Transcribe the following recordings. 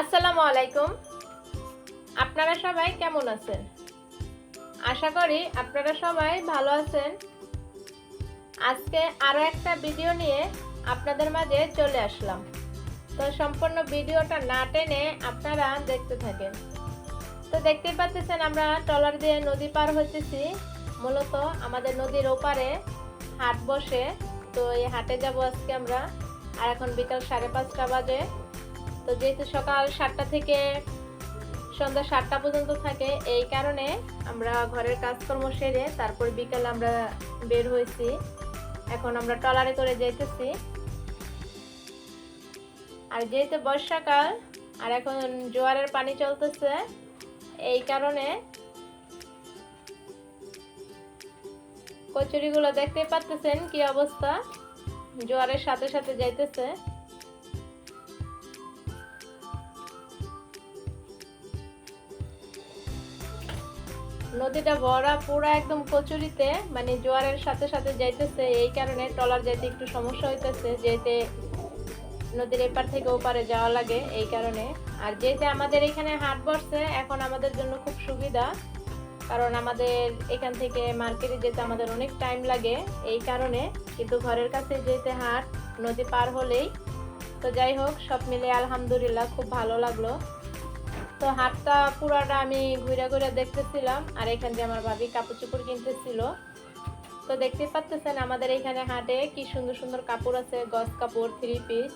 আসসালামু আলাইকুম। আপনারা সবাই কেমন আছেন? আশা করি আপনারা সবাই ভালো আছেন। আজকে আরও একটা ভিডিও নিয়ে আপনাদের মাঝে চলে আসলাম। তো সম্পূর্ণ ভিডিওটা না টেনে আপনারা দেখতে থাকেন। তো দেখতেই পাচ্ছেন আমরা ট্রলার দিয়ে নদী পার হতেছি মূলত আমাদের নদীর ওপারে হাট বসে। তো এই হাটে যাব আজকে আমরা। আর এখন বিকাল সাড়ে পাঁচটা বাজে। তো যেহেতু সকাল সাতটা থেকে সন্ধ্যা সাতটা পর্যন্ত থাকে, এই কারণে আমরা ঘরের কাজকর্ম সেরে তারপর বিকালে আমরা বের হয়েছি। এখন আমরা ট্রলারে করে যাইতেছি। আর যেহেতু বর্ষাকাল, আর এখন জোয়ারের পানি চলতেছে, এই কারণে কচুরিগুলো দেখতে পাচ্তেছেন কি অবস্থা? জোয়ারের সাথে সাথে যাইতেছে। নদীটা ভরা পুরা একদম কচুরিতে মানে জোয়ারের সাথে সাথে যাইতেছে, এই কারণে ট্রলার যাইতে একটু সমস্যা হইতেছে, যেতে নদীর এপার থেকে ওপারে যাওয়া লাগে এই কারণে। আর যেতে আমাদের এখানে হাট বসছে, এখন আমাদের জন্য খুব সুবিধা, কারণ আমাদের এখান থেকে মার্কেটে যেতে আমাদের অনেক টাইম লাগে এই কারণে, কিন্তু ঘরের কাছে যেতে হাট, নদী পার হলেই। তো যাই হোক, সব মিলে আলহামদুলিল্লাহ খুব ভালো লাগল। তো হাটটা পুরাটা আমি ঘুরে ঘুরে দেখতেছিলাম, আর এখান দিয়ে আমার ভাবি কাপড় চোপড় কিনতেছিল। তো দেখতে পাচ্ছেন আমাদের এখানে হাটে কি সুন্দর সুন্দর কাপড় আছে গস কাপড়, থ্রি পিস,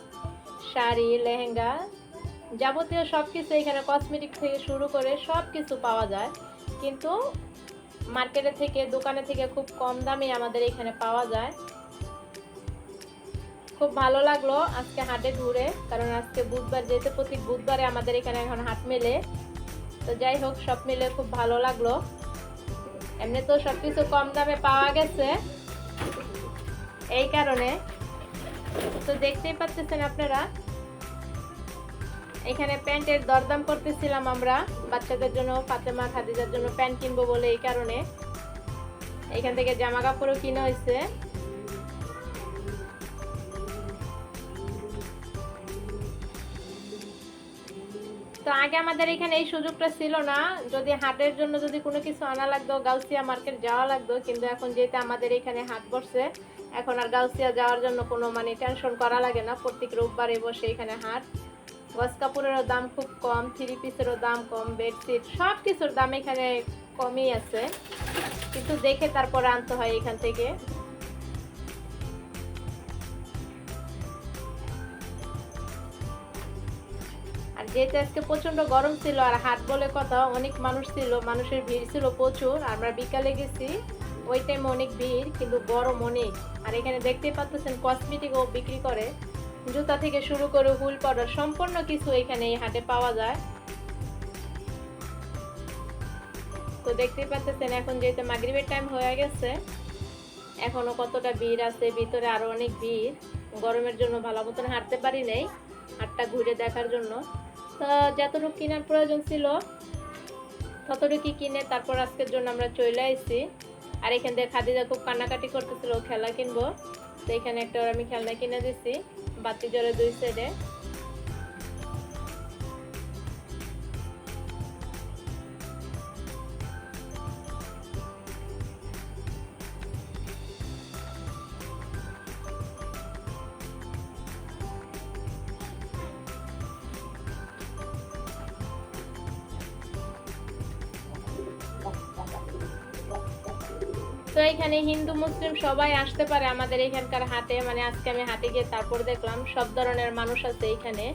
শাড়ি, লেহেঙ্গা যাবতীয় সব কিছু এখানে কসমেটিক থেকে শুরু করে সব কিছু পাওয়া যায়। কিন্তু মার্কেটে থেকে, দোকানে থেকে খুব কম দামে আমাদের এখানে পাওয়া যায়। খুব ভালো লাগল আজকে হাটে ঘুরে কারণ আজকে বুধবার, যেহেতু প্রতি বুধবারে আমাদের এখানে এখন হাট মেলে, তো যাই হোক, সব মিলে খুব ভালো লাগল। এমনি তো সব কিছু কম দামে পাওয়া গেছে, এই কারণে। তো দেখতেই পাচ্ছেন আপনারা, এখানে প্যান্টের দরদাম করতেছিলাম আমরা, বাচ্চাদের জন্য, ফাতেমা খাদিজার জন্য প্যান্ট কিনবো বলে এই কারণে। এখান থেকে জামা কাপড়ও কিনা হয়েছে। তো আগে আমাদের এখানে এই সুযোগটা ছিল না। যদি হাটের জন্য যদি কোনো কিছু আনা লাগতো, গাউসিয়া মার্কেট যাওয়া লাগতো, কিন্তু এখন যেহেতু আমাদের এখানে হাট বসছে, এখন আর গাউসিয়া যাওয়ার জন্য কোনো মানে টেনশন করা লাগে না। প্রত্যেক রোববারে বসে এখানে হাট। গস কাপড়েরও দাম খুব কম থ্রি পিসেরও দাম কম বেডশিট সব কিছুর দাম এখানে কমই আছে। কিন্তু দেখে তারপরে আনতে হয় এখান থেকে। যেহেতু আজকে প্রচণ্ড গরম ছিল আর হাট বলে কথা, অনেক মানুষ ছিল, মানুষের ভিড় ছিল প্রচুর। আমরা বিকালে গেছি, ওই টাইমে অনেক ভিড়, কিন্তু গরম অনেক। আর এখানে দেখতেই পাচ্ছেন কসমেটিকও বিক্রি করে। জুতা থেকে শুরু করে হুল পাউডার, সম্পূর্ণ কিছু এখানে এই হাটে পাওয়া যায়। তো দেখতেই পাচ্ছেন এখন যেহেতু মাগরিবের টাইম হয়ে গেছে, এখনও কতটা ভিড় আছে, ভিতরে আরও অনেক ভিড়। গরমের জন্য ভালো মতন হাঁটতে পারি নাই, হাটটা ঘুরে দেখার জন্য। যতটুকু কেনার প্রয়োজন ছিল ততটুকু কিনে তারপর আজকের জন্য আমরা চলে আসছি আর এখান থেকে খাদিজা খুব কান্নাকাটি করতেছিল খেলা কিনবো। তো এখানে একটা আমি খেলনা কিনে দিছি, বাতি জ্বরে দুই সাইডে তো এখানে হিন্দু, মুসলিম সবাই আসতে পারে আমাদের এখানকার হাতে। মানে আজকে আমি হাতে গিয়ে তারপর দেখলাম সব ধরনের মানুষ আছে এখানে।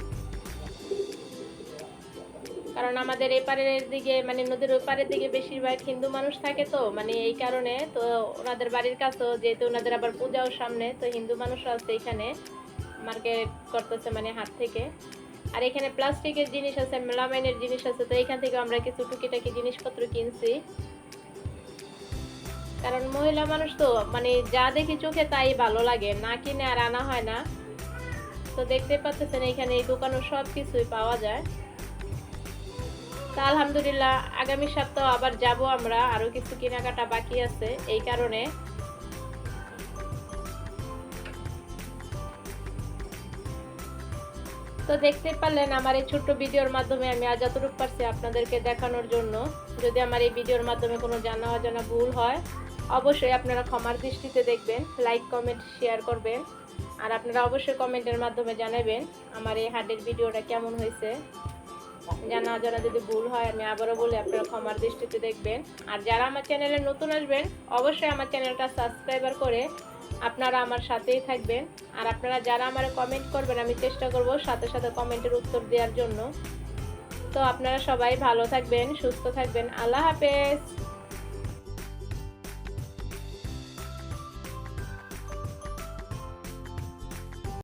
কারণ আমাদের এপারের দিকে মানে নদীর ওপারের দিকে বেশিরভাগ হিন্দু মানুষ থাকে তো মানে এই কারণে। তো ওনাদের বাড়ির কাছেও যেহেতু ওনাদের আবার পূজাও সামনে, তো হিন্দু মানুষরা আছে এখানে। মার্কেট করতেছে মানে হাত থেকে। আর এখানে প্লাস্টিকের জিনিস আছে, মেলামাইনের জিনিস আছে, তো এখান থেকে আমরা কিছু টুকিটাকি জিনিসপত্র কিনছি। কারণ মহিলা মানুষ তো মানে যা দেখি চোখে তাই ভালো লাগে, না কিনে আর আনা হয় না। তো দেখতে পাচ্ছেন এখানে এই দোকানে সব কিছুই পাওয়া যায়। তা আলহামদুলিল্লাহ, আগামী সপ্তাহ আবার যাব আমরা, আরও কিছু কেনাকাটা বাকি আছে এই কারণে। তো দেখতে পারলেন আমার এই ছোট্ট ভিডিওর মাধ্যমে আমি আজ যতটুকু পারছি আপনাদেরকে দেখানোর জন্য। যদি আমার এই ভিডিওর মাধ্যমে কোনো জানা অজানা ভুল হয় অবশ্যই আপনারা ক্ষমার দৃষ্টিতে দেখবেন লাইক কমেন্ট শেয়ার করবেন। আর আপনারা অবশ্যই কমেন্টের মাধ্যমে জানাবেন আমার এই হাটের ভিডিওটা কেমন হয়েছে। জানা অজানা যদি ভুল হয়, আমি আবারও বলি, আপনারা ক্ষমার দৃষ্টিতে দেখবেন। আর যারা আমার চ্যানেলে নতুন আসবেন, অবশ্যই আমার চ্যানেলটা সাবস্ক্রাইবার করে আপনারা আমার সাথেই থাকবেন। আর আপনারা যারা আমার কমেন্ট করবেন, আমি চেষ্টা করব সাথে সাথে কমেন্টের উত্তর দেওয়ার জন্য। তো আপনারা সবাই ভালো থাকবেন, সুস্থ থাকবেন। আল্লাহ হাফেজ!